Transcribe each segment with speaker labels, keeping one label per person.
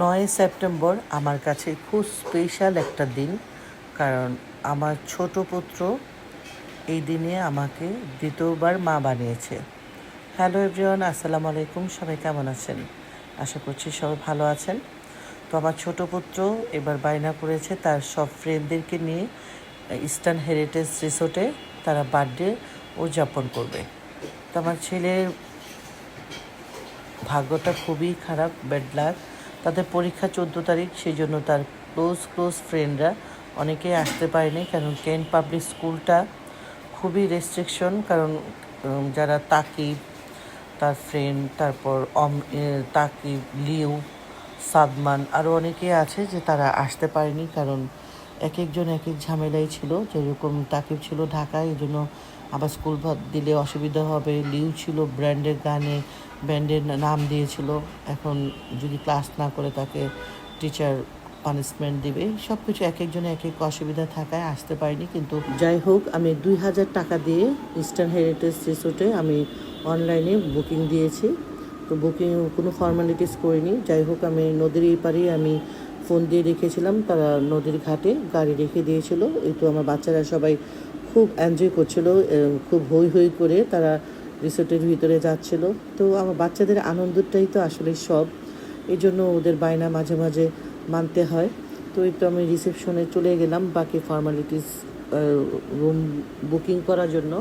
Speaker 1: নয় সেপ্টেম্বর আমার কাছে খুব স্পেশাল একটা দিন, কারণ আমার ছোট পুত্র এই দিনে আমাকে দ্বিতীয়বার মা বানিয়েছে। হ্যালো এভরিওয়ান আসসালামু আলাইকুম, সবাই কেমন আছেন? আশা করছি সবাই ভালো আছেন। তো আমার ছোট পুত্র এবার বায়না করেছে তার সব ফ্রেন্ডদেরকে নিয়ে ইস্টার্ন হেরিটেজ রিসোর্টে তারা বার্থডে উদযাপন করবে। তো আমার ছেলের ভাগ্যটা খুবই খারাপ ব্যাড তাদের পরীক্ষা চোদ্দ তারিখ সেই জন্য তার ক্লোজ ক্লোজ ফ্রেন্ডরা অনেকেই আসতে পারেনি, কারণ কেন পাবলিক স্কুলটা খুবই রেস্ট্রিকশন কারণ যারা তাকিব, তার ফ্রেন্ড তারপর অম তাকিব, লিউ, সাদমান আরও অনেকে আছে যে তারা আসতে পারেনি, কারণ এক একজন এক এক ঝামেলাই ছিল, যেরকম তাকিব ছিল ঢাকায় এই জন্য আবার স্কুল দিলে অসুবিধা হবে, লিউ ছিল ব্র্যান্ডের গানে ব্যান্ডের নাম দিয়েছিল। এখন যদি ক্লাস না করে তাকে টিচার পানিশমেন্ট দিবে। সব কিছু এক একজনে এক এক অসুবিধা থাকায় আসতে পারিনি, কিন্তু যাই হোক আমি দুই হাজার টাকা দিয়ে ইস্টার্ন হেরিটেজ রিসোর্টে আমি অনলাইনে বুকিং দিয়েছি। তো বুকিং কোনো ফর্মালিটিস করিনি। যাই হোক আমি নদীর এই পারেই আমি ফোন দিয়ে রেখেছিলাম। তারা নদীর ঘাটে গাড়ি রেখে দিয়েছিল। এই তো আমার বাচ্চারা সবাই খুব এনজয় করছিল খুব হই হই করে তারা রিসোর্টের ভিতরে যাচ্ছিল। তো আমার বাচ্চাদের আনন্দটাই তো আসলে সব। এই জন্য ওদের বায়না মাঝে মাঝে মানতে হয়। তো এই তো আমি রিসেপশনে চলে গেলাম বাকি ফর্মালিটিস রুম বুকিং করার জন্য।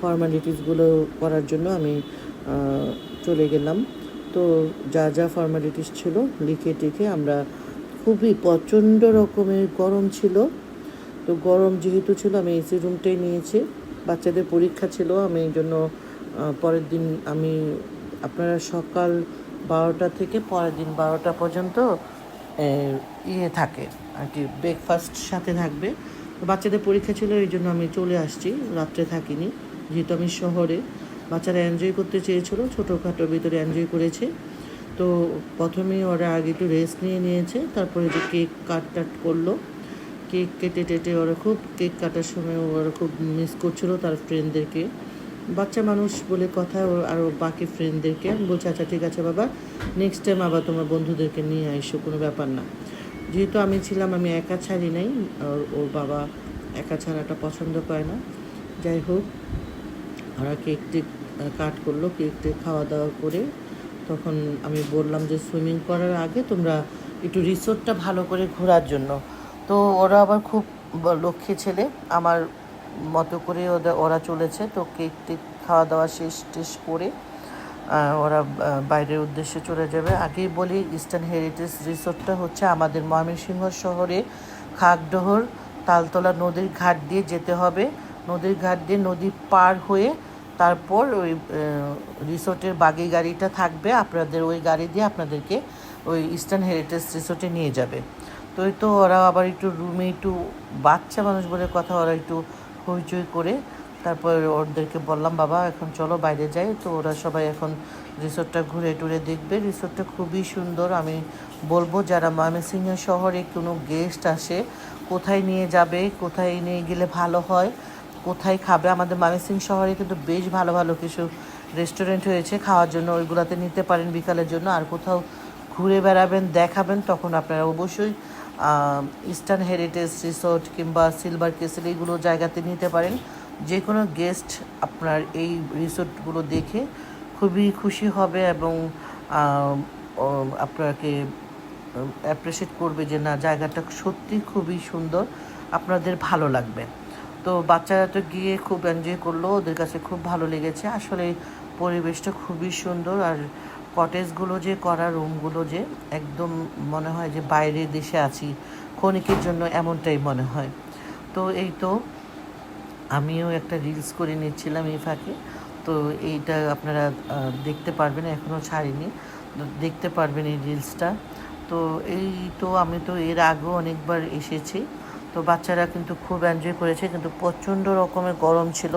Speaker 1: ফর্মালিটিসগুলো করার জন্য আমি চলে গেলাম। তো যা যা ফর্মালিটিস ছিল লিখে টিখে আমরা খুবই প্রচণ্ড রকমের গরম ছিল। তো গরম যেহেতু ছিল, আমি এসি রুমটাই নিয়েছি। বাচ্চাদের পরীক্ষা ছিল, আমি এই জন্য পরের দিন আমি আপনারা সকাল বারোটা থেকে পরের দিন বারোটা পর্যন্ত ইয়ে থাকে, আর কি ব্রেকফাস্ট সাথে থাকবে। বাচ্চাদের পরীক্ষা ছিল, এই জন্য আমি চলে আসছি, রাত্রে থাকিনি, যেহেতু আমি শহরে। বাচ্চারা এনজয় করতে চেয়েছিল, ছোটোখাটো ভিতরে এনজয় করেছে। তো প্রথমেই ওরা আগে একটু রেস্ট নিয়ে নিয়েছে, তারপরে যে কেক কাট টাট করল কেক কেটে টেটে ওরা খুব কেক কাটার সময় ওরা খুব মিস করছিল তার ফ্রেন্ডদেরকে বাচ্চা মানুষ বলে কথা ও আরও বাকি ফ্রেন্ডদেরকে আমি বলছি আচ্ছা ঠিক আছে বাবা নেক্সট টাইম আবার তোমার বন্ধুদেরকে নিয়ে আইসো, কোনো ব্যাপার না। যেহেতু আমি ছিলাম, আমি একা ছাড়ি নাই, আর ওর বাবা একা ছাড়াটা পছন্দ করে না। যাই হোক, ওরা কেক টেক কাট করল, কেক টেক খাওয়া দাওয়া করে। তখন আমি বললাম যে সুইমিং করার আগে তোমরা একটু রিসোর্টটা ভালো করে ঘোরার জন্য। তো ওরা আবার খুব লক্ষ্মী ছেলে। আমার মতো করে ওদের ওরা চলেছে। তো কেক টেক খাওয়া দাওয়া শেষ টেস করে ওরা বাইরের উদ্দেশ্যে চলে যাবে। আগেই বলি ইস্টার্ন হেরিটেজ রিসোর্টটা হচ্ছে আমাদের ময়মনসিংহ শহরে খাগডহর তালতলা নদীর ঘাট দিয়ে যেতে হবে। নদীর ঘাট দিয়ে নদী পার হয়ে তারপর ওই রিসোর্টের বাগি গাড়িটা থাকবে। আপনাদের ওই গাড়ি দিয়ে আপনাদেরকে ওই ইস্টার্ন হেরিটেজ রিসোর্টে নিয়ে যাবে। তো তো ওরা আবার একটু রুমে একটু বাচ্চা মানুষ বলে কথা, ওরা একটু হইচই করে তারপর ওদেরকে বললাম, বাবা, এখন চলো বাইরে যাই। তো ওরা সবাই এখন রিসোর্টটা ঘুরে টুরে দেখবে। রিসোর্টটা খুবই সুন্দর। আমি বলব, যারা ময়মনসিংহ শহরে কোনো গেস্ট আসে, কোথায় নিয়ে যাবে, কোথায় নিয়ে গেলে ভালো হয়, কোথায় খাবে? আমাদের ময়মনসিংহ শহরে কিন্তু বেশ ভালো ভালো কিছু রেস্টুরেন্ট হয়েছে। খাওয়ার জন্য ওইগুলাতে নিতে পারেন বিকালের জন্য। আর কোথাও ঘুরে বেড়াবেন, দেখাবেন, তখন আপনারা অবশ্যই ইস্টার্ন হেরিটেজ রিসোর্ট কিংবা সিলভার কেসেল এইগুলো জায়গাতে নিতে পারেন। যে কোনো গেস্ট আপনার এই রিসোর্টগুলো দেখে খুবই খুশি হবে এবং আপনাকে অ্যাপ্রিসিয়েট করবে যে না, জায়গাটা সত্যি খুবই সুন্দর, আপনাদের ভালো লাগবে। তো বাচ্চারা তো গিয়ে খুব এনজয় করল, ওদের কাছে খুব ভালো লেগেছে। আসলে পরিবেশটা খুবই সুন্দর আর কটেজগুলো যে, করা রুমগুলো যে, একদম মনে হয় যে বাইরে দেশে আছি, ক্ষণিকের জন্য এমনটাই মনে হয়। তো এই তো আমিও একটা রিলস করে নিচ্ছিলাম এই ফাঁকে। তো এইটা আপনারা দেখতে পারবেন এখনও ছাড়িনি। দেখতে পারবেন এই রিলসটা তো এই তো আমি তো এর আগেও অনেকবার এসেছি। তো বাচ্চারা কিন্তু খুব এনজয় করেছে, কিন্তু প্রচণ্ড রকমের গরম ছিল।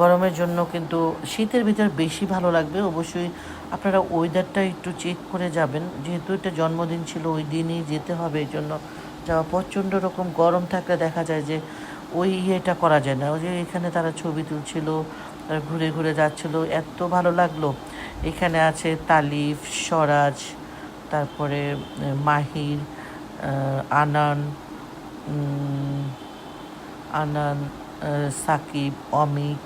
Speaker 1: গরমের জন্য কিন্তু শীতের ভিতর বেশি ভালো লাগবে। অবশ্যই আপনারা ওয়েদারটা একটু চেক করে যাবেন। যেহেতু এটা জন্মদিন ছিল, ওই দিনই যেতে হবে, এই জন্য যাওয়া প্রচণ্ড রকম গরম থাকলে দেখা যায় যে ওই ইয়েটা করা যায় না। ওই যে এখানে তারা ছবি তুলছিল, তারা ঘুরে ঘুরে যাচ্ছিল, এত ভালো লাগল। এখানে আছে তালিফ, স্বরাজ, তারপরে মাহির আনান আনান সাকিব অমিক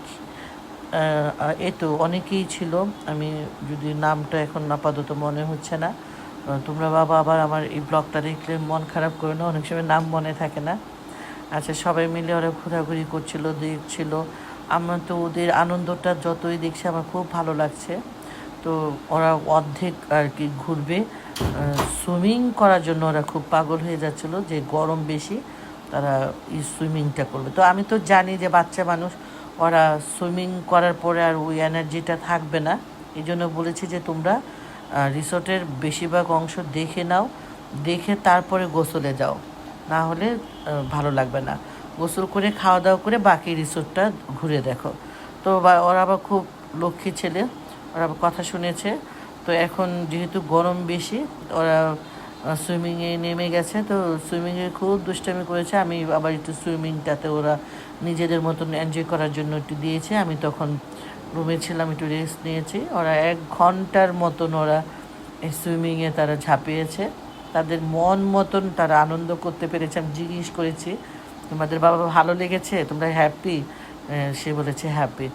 Speaker 1: এ তো অনেকেই ছিল। আমি যদি নামটা এখন আপাতত মনে হচ্ছে না তোমরা বাবা আবার আমার এই ব্লগটা দেখলে মন খারাপ করে না, অনেক সময় নাম মনে থাকে না। আচ্ছা সবাই মিলে ওরা ঘোরাঘুরি করছিল, দেখছিল। আমার তো ওদের আনন্দটা যতই দেখছি, আমার খুব ভালো লাগছে। তো ওরা অর্ধেক আর কি ঘুরবে। সুইমিং করার জন্য ওরা খুব পাগল হয়ে যাচ্ছিল যে গরম বেশি। তারা এই সুইমিংটা করবে। তো আমি তো জানি যে বাচ্চা মানুষ, ওরা সুইমিং করার পরে আর ওই এনার্জিটা থাকবে না। এই জন্য বলেছি যে তোমরা রিসোর্টের বেশিরভাগ অংশ দেখে নাও, দেখে তারপরে গোসলে যাও। না হলে ভালো লাগবে না। গোসল করে খাওয়া দাওয়া করে বাকি রিসোর্টটা ঘুরে দেখো। তো ওরা আবার খুব লক্ষ্মী ছেলে, ওরা কথা শুনেছে। তো এখন যেহেতু গরম বেশি, ওরা সুইমিংয়ে নেমে গেছে, তো সুইমিংয়ে খুব দুষ্টামি করেছে। আমি আবার একটু সুইমিংটাতে ওরা নিজেদের মতন এনজয় করার জন্য একটু দিয়েছে। আমি তখন রুমে ছিলাম, একটু রেস্ট নিয়েছি। ওরা এক ঘণ্টার মতন ওরা এই সুইমিংয়ে তারা ঝাঁপিয়েছে। তাদের মন মতন তারা আনন্দ করতে পেরেছে। আমি জিজ্ঞেস করেছি, তোমাদের বাবা ভালো লেগেছে? তোমরা হ্যাপি সে বলেছে হ্যাপি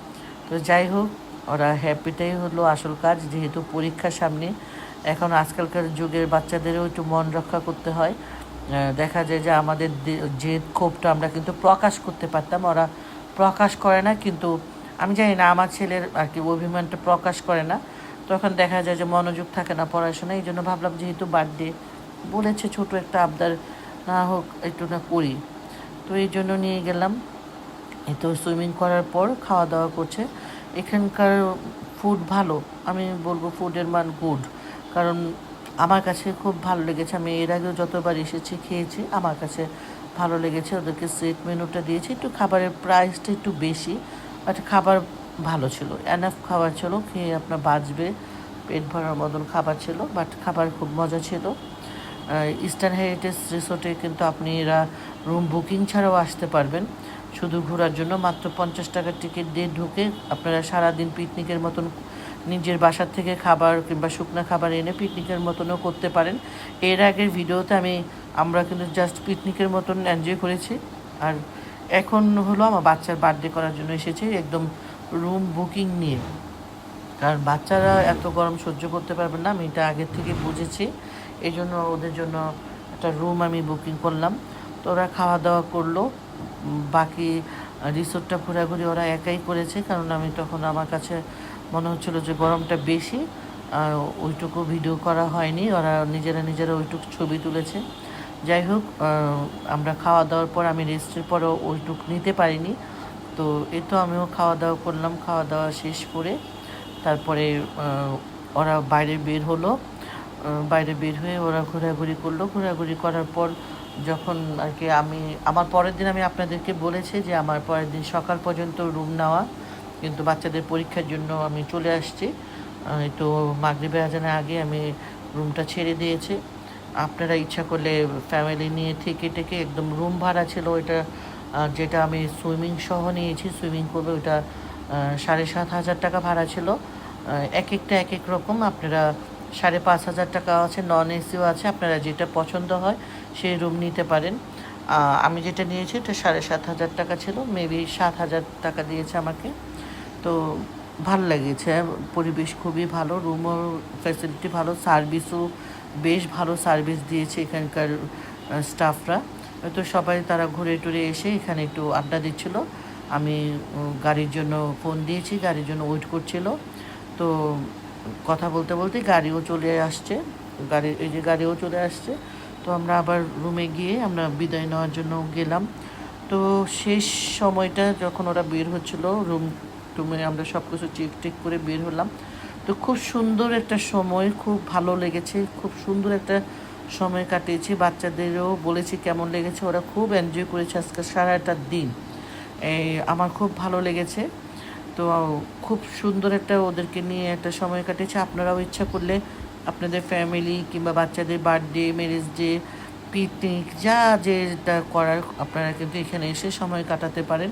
Speaker 1: তো যাই হোক, ওরা হ্যাপিটাই হলো আসল কাজ। যেহেতু পরীক্ষার সামনে এখন আজকালকার যুগের বাচ্চাদেরও একটু মন রক্ষা করতে হয়। দেখা যায় যে আমাদের যে ক্ষোভটা আমরা কিন্তু প্রকাশ করতে পারতাম, ওরা প্রকাশ করে না, কিন্তু আমি জানি না, আমার ছেলের আর কি অভিমানটা প্রকাশ করে না। তখন দেখা যায় যে মনোযোগ থাকে না পড়াশোনায় এই জন্য ভাবলাম যেহেতু বার্থডে, বলেছে ছোট একটা আবদার না হোক, একটু না করি। তো এই জন্য নিয়ে গেলাম। তো সুইমিং করার পর খাওয়া দাওয়া করছে। এখানকার ফুড ভালো, আমি বলব ফুডের মান গুড কারণ আমার কাছে খুব ভালো লেগেছে। আমি এর আগেও যতবার এসেছি, খেয়েছি, আমার কাছে ভালো লেগেছে। ওদেরকে সেট মেনুটা দিয়েছি। একটু খাবারের প্রাইসটা একটু বেশি বাট খাবার ভালো ছিল। এনাফ খাবার ছিল, খেয়ে আপনার বাঁচবে। পেট ভরার মতন খাবার ছিল বাট খাবার খুব মজা ছিল। ইস্টার্ন হেরিটেজ রিসোর্টে কিন্তু আপনি এরা রুম বুকিং ছাড়াও আসতে পারবেন। শুধু ঘোরার জন্য মাত্র পঞ্চাশ টাকার টিকিট দিয়ে ঢুকে আপনারা সারাদিন পিকনিকের মতন নিজের বাসার থেকে খাবার কিংবা শুকনো খাবার এনে পিকনিকের মতনও করতে পারেন। এর আগের ভিডিওতে আমি, আমরা কিন্তু জাস্ট পিকনিকের মতন এনজয় করেছি। আর এখন হলো আমার বাচ্চার বার্থডে করার জন্য এসেছে একদম রুম বুকিং নিয়ে। কারণ বাচ্চারা এত গরম সহ্য করতে পারবে না, আমি এটা আগের থেকে বুঝেছি। এই জন্য ওদের জন্য একটা রুম আমি বুকিং করলাম। তো ওরা খাওয়া দাওয়া করল বাকি রিসোর্টটা ঘোরাঘুরি ওরা একাই করেছে, কারণ আমি তখন আমার কাছে মনে হচ্ছিল যে গরমটা বেশি, আর ওইটুকু ভিডিও করা হয়নি, ওরা নিজেরা নিজেরা ওইটুকু ছবি তুলেছে। যাই হোক আমরা খাওয়া দাওয়ার পর আমি রেস্টের পরও ওইটুকু নিতে পারিনি। তো এ তো আমিও খাওয়া দাওয়া করলাম, খাওয়া দাওয়া শেষ করে তারপরে ওরা বাইরে বের হলো। বাইরে বের হয়ে ওরা ঘোরাঘুরি করল। ঘোরাঘুরি করার পর যখন আর কি আমি, আমার পরের দিন আমি আপনাদেরকে বলেছি যে আমার পরের দিন সকাল পর্যন্ত রুম নেওয়া। কিন্তু বাচ্চাদের পরীক্ষার জন্য আমি চলে আসছি। তো মাগরিবে আজানের আগে আমি রুমটা ছেড়ে দিয়েছি। আপনারা ইচ্ছা করলে ফ্যামিলি নিয়ে থেকে টেকে একদম রুম ভাড়া ছিল ওইটা যেটা আমি সুইমিং সহ নিয়েছি। সুইমিং করবে ওইটা সাড়ে সাত হাজার টাকা ভাড়া ছিল। এক একটা এক এক রকম আপনারা সাড়ে পাঁচ হাজার টাকা আছে নন এসিও আছে, আপনারা যেটা পছন্দ হয় সেই রুম নিতে পারেন। আমি যেটা নিয়েছি এটা সাড়ে সাত হাজার টাকা ছিল মেবি সাত হাজার টাকা দিয়েছে আমাকে। তো ভালো লেগেছে। পরিবেশ খুবই ভালো, রুমও ফ্যাসিলিটি ভালো সার্ভিসও বেশ ভালো সার্ভিস দিয়েছে এখানকার স্টাফরা তো সবাই তারা ঘুরে টুরে এসে এখানে একটু আড্ডা দিচ্ছিল। আমি গাড়ির জন্য ফোন দিয়েছি, গাড়ির জন্য ওয়েট করছিল। তো কথা বলতে বলতে গাড়িও চলে আসছে, গাড়ি, এই যে গাড়িও চলে আসছে। তো আমরা আবার রুমে গিয়ে আমরা বিদায় নেওয়ার জন্য গেলাম। তো শেষ সময়টা যখন ওরা বের হচ্ছিল রুম টুমে আমরা সব কিছু চেক টেক করে বের হলাম। তো খুব সুন্দর একটা সময়, খুব ভালো লেগেছে, খুব সুন্দর একটা সময় কাটিয়েছি। বাচ্চাদেরও বলেছি কেমন লেগেছে, ওরা খুব এনজয় করেছে আজকে সারাটা দিন। এই আমার খুব ভালো লেগেছে। তো খুব সুন্দর একটা ওদেরকে নিয়ে একটা সময় কাটিয়েছে। আপনারাও ইচ্ছা করলে আপনাদের ফ্যামিলি কিংবা বাচ্চাদের বার্থডে ম্যারেজ ডে পিকনিক যা যেটা করার, আপনারা কিন্তু এখানে এসে সময় কাটাতে পারেন।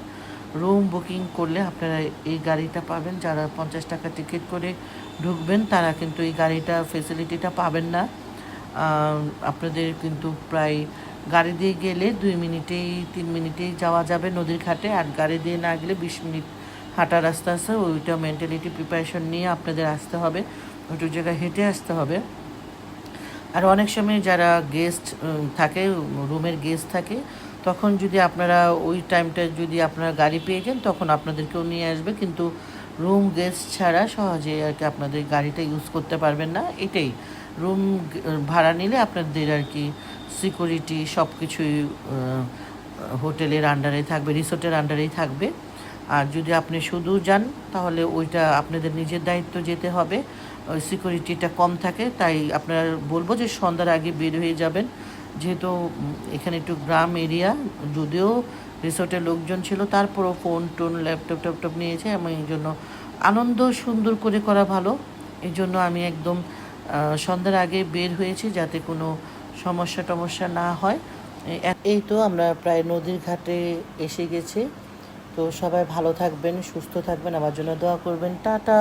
Speaker 1: রুম বুকিং করলে আপনারা এই গাড়িটা পাবেন। যারা পঞ্চাশ টাকা টিকিট করে ঢুকবেন, তারা কিন্তু এই গাড়িটা ফেসিলিটিটা পাবেন না। আপনাদের কিন্তু প্রায় গাড়ি দিয়ে গেলে দুই মিনিটেই, তিন মিনিটেই যাওয়া যাবে নদীর ঘাটে। আর গাড়ি দিয়ে না গেলে বিশ মিনিট হাঁটা রাস্তা আছে, ওইটা মেন্টালিটি প্রিপারেশন নিয়ে আপনাদের আসতে হবে। ওইটু জায়গায় হেঁটে আসতে হবে। আর অনেক সময় যারা গেস্ট থাকে, রুমের গেস্ট থাকে তখন যদি আপনারা ওই টাইমটা যদি আপনারা গাড়ি পেয়ে যান, তখন আপনাদেরকেও নিয়ে আসবে। কিন্তু রুম গেস্ট ছাড়া সহজে আর কি আপনাদের গাড়িটা ইউজ করতে পারবেন না। এটাই। রুম ভাড়া নিলে আপনাদের আর কি সিকিউরিটি সব কিছুই হোটেলের আন্ডারে থাকবে, রিসোর্টের আন্ডারেই থাকবে। আর যদি আপনি শুধু যান, তাহলে ওইটা আপনাদের নিজের দায়িত্ব যেতে হবে। ওই সিকিউরিটিটা কম থাকে, তাই আপনারা বলব যে সন্ধ্যার আগে বের হয়ে যাবেন। যেহেতু এখানে একটু গ্রাম এরিয়া, যদিও রিসোর্টের লোকজন ছিল, তারপরও ফোন টোন, ল্যাপটপ ট্যাপটপ নিয়েছে, এবং এই জন্য আনন্দ সুন্দর করে করা ভালো। এই জন্য আমি একদম সন্ধ্যার আগে বের হয়েছি যাতে কোনো সমস্যা টমস্যা না হয়। এই তো আমরা প্রায় নদীর ঘাটে এসে গেছি। তো সবাই ভালো থাকবেন, সুস্থ থাকবেন, আমার জন্য দোয়া করবেন। টাটা!